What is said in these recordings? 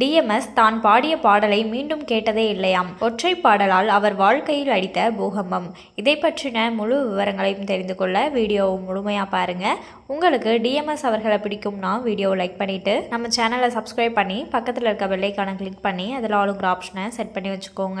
TMS தான் பாடிய பாடலை மீண்டும் கேட்டதே இல்லையாம். ஒற்றை பாடலால் அவர் வாழ்க்கையில் அடித்த பூகம்பம். இதை பற்றின முழு விவரங்களையும் தெரிந்து கொள்ள வீடியோவை முழுமையாக பாருங்கள் உங்களுக்கு டிஎம்எஸ் அவர்களை பிடிக்கும்னா வீடியோவை லைக் பண்ணிவிட்டு நம்ம சேனலை சப்ஸ்கிரைப் பண்ணி பக்கத்தில் இருக்க வெள்ளைக்கான கிளிக் பண்ணி அதில் ஆளுங்கிற ஆப்ஷனை செட் பண்ணி வச்சுக்கோங்க.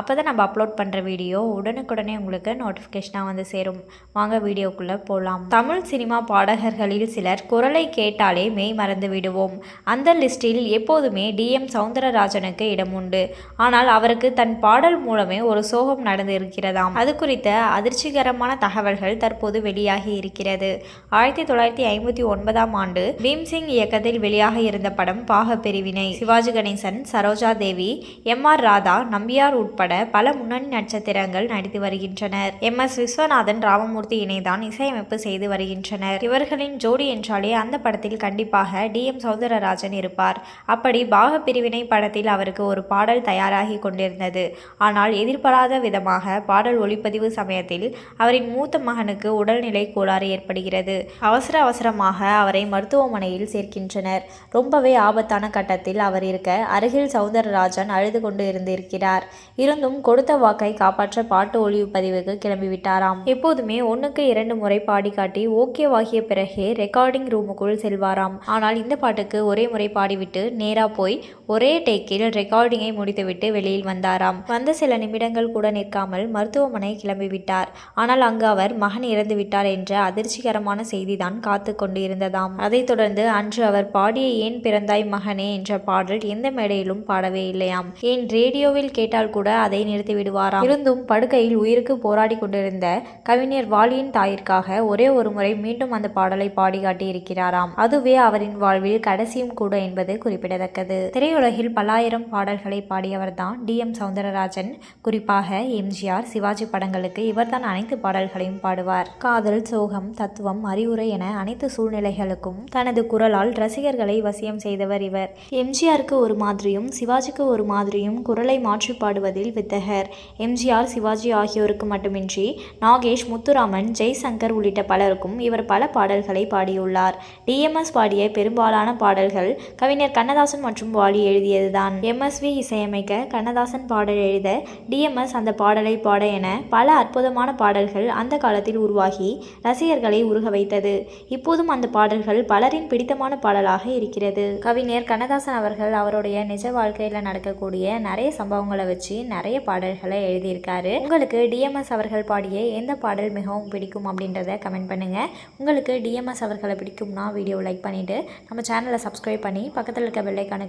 அப்போ தான் நம்ம அப்லோட் பண்ணுற வீடியோ உடனுக்குடனே உங்களுக்கு நோட்டிஃபிகேஷனாக வந்து சேரும். வாங்க வீடியோக்குள்ளே போகலாம் தமிழ் சினிமா பாடகர்களில் சிலர் குரலை கேட்டாலே மெய் மறந்து விடுவோம். அந்த லிஸ்டில் எப்போதுமே டிஎம் சவுந்தரராஜனுக்கு இடம் உண்டு. ஆனால் அவருக்கு தன் பாடல் மூலமே ஒரு சோகம் நடந்து இருக்கிறதாம் அது குறித்த அதிர்ச்சிகரமான தகவல்கள் தற்போது வெளியாகி இருக்கிறது. ஆயிரத்தி தொள்ளாயிரத்தி ஐம்பத்தி ஒன்பதாம் ஆண்டு பீம்சிங் இயக்கத்தில் வெளியாக இருந்த படம் பாக பிரிவினை. சிவாஜி கணேசன் சரோஜா தேவி எம். ஆர். ராதா நம்பியார் உட்பட பல முன்னணி நட்சத்திரங்கள் நடித்து வருகின்றனர். எம். எஸ். விஸ்வநாதன் ராமமூர்த்தி இணைதான் இசையமைப்பு செய்து வருகின்றனர். இவர்களின் ஜோடி என்றாலே அந்த படத்தில் கண்டிப்பாக டி. எம். சௌந்தரராஜன் இருப்பார். அப்படி பாக பிரிவினை படத்தில் அவருக்கு ஒரு பாடல் தயாராகி கொண்டிருந்தது. ஆனால் எதிர்பாராத விதமாக பாடல் ஒளிப்பதிவு சமயத்தில் அவரின் மூத்த மகனுக்கு உடல்நிலை கோளாறு ஏற்படுகிறது. அவசர அவசரமாக அவரை மருத்துவமனையில் சேர்க்கின்றனர். ரொம்பவே ஆபத்தான கட்டத்தில் அவர் இருக்க அருகில் சௌந்தரராஜன் அழுது கொண்டு இருந்திருக்கிறார். இருந்தும் கொடுத்த வாக்கை காப்பாற்ற பாட்டு ஒளிப்பதிவுக்கு கிளம்பிவிட்டாராம். எப்போதுமே ஒன்றுக்கு இரண்டு முறை பாடி காட்டி ஓகேவாகிய பிறகே ரெக்கார்டிங் ரூமுக்குள் செல்வாராம். ஆனால் இந்த பாட்டுக்கு ஒரே முறை பாடிவிட்டு நேரா போய் ஒரே டேக்கில் ரெக்கார்டிங்கை முடித்துவிட்டு வெளியில் வந்தாராம். வந்த சில நிமிடங்கள் கூட நிற்காமல் மருத்துவமனை கிளம்பிவிட்டார். ஆனால் அங்கு அவர் மகன் இறந்து விட்டார் என்ற அதிர்ச்சிகரமான செய்திதான் காத்து கொண்டு இருந்ததாம் அதைத் தொடர்ந்து அன்று அவர் பாடிய ஏன் பிறந்தாய் மகனே என்ற பாடல் எந்த மேடையிலும் பாடவே இல்லையாம். ஏன் ரேடியோவில் கேட்டால் கூட அதை நிறுத்தி விடுவாராம். இருந்தும் படுக்கையில் உயிருக்கு போராடி கொண்டிருந்த கவிஞர் வாலியின் தாயிற்காக ஒரே ஒரு முறை மீண்டும் அந்த பாடலை பாடி காட்டி இருக்கிறாராம் அதுவே அவரின் வாழ்வில் கடைசியும் கூட என்பது குறிப்பிடத்தக்கது. திரையுலகில் பல்லாயிரம் பாடல்களை பாடியவர் தான் டி. எம். சௌந்தரராஜன் குறிப்பாக எம்ஜிஆர் சிவாஜி படங்களுக்கு இவர்தான் அனைத்து பாடல்களையும் பாடுவார். காதல் சோகம் தத்துவம் அறிவுரை என அனைத்து சூழ்நிலைகளுக்கும் தனது குரலால் ரசிகர்களை வசியம் செய்தவர் இவர். எம்ஜிஆருக்கு ஒரு மாதிரியும் சிவாஜிக்கு ஒரு மாதிரியும் குரலை மாற்றி பாடுவதில் வித்தகர். எம்ஜிஆர் சிவாஜி ஆகியோருக்கு மட்டுமின்றி நாகேஷ் முத்துராமன் ஜெய்சங்கர் உள்ளிட்ட பலருக்கும் இவர் பல பாடல்களை பாடியுள்ளார். டிஎம்எஸ் பாடிய பெரும்பாலான பாடல்கள் கவிஞர் கண்ணதாசன் மற்றும் வாலி எழுதியதுதான். எம்எஸ்வி இசையமைக்க கண்ணதாசன் பாடல் எழுத டிஎம்எஸ் அந்த பாடலை பாட என பல அற்புதமான பாடல்கள் அந்த காலத்தில் உருவாகி ரசிகர்களை உருக வைத்தது. இப்போதும் அந்த பாடல்கள் பலரின் பிடித்தமான பாடலாக இருக்கிறது. கவிஞர் கண்ணதாசன் அவர்கள் அவருடைய நிஜ வாழ்க்கையில் நடக்கக்கூடிய நிறைய சம்பவங்களை வச்சு நிறைய பாடல்களை எழுதியிருக்காரு. உங்களுக்கு டிஎம்எஸ் அவர்கள் பாடிய எந்த பாடல் மிகவும் பிடிக்கும் அப்படின்றத கமெண்ட் பண்ணுங்க. உங்களுக்கு டிஎம்எஸ் அவர்களை பிடிக்கும்னா வீடியோ லைக் பண்ணிட்டு நம்ம சேனலை சப்ஸ்கிரைப் பண்ணி பக்கத்தில் இருக்க பெல்லைக்கான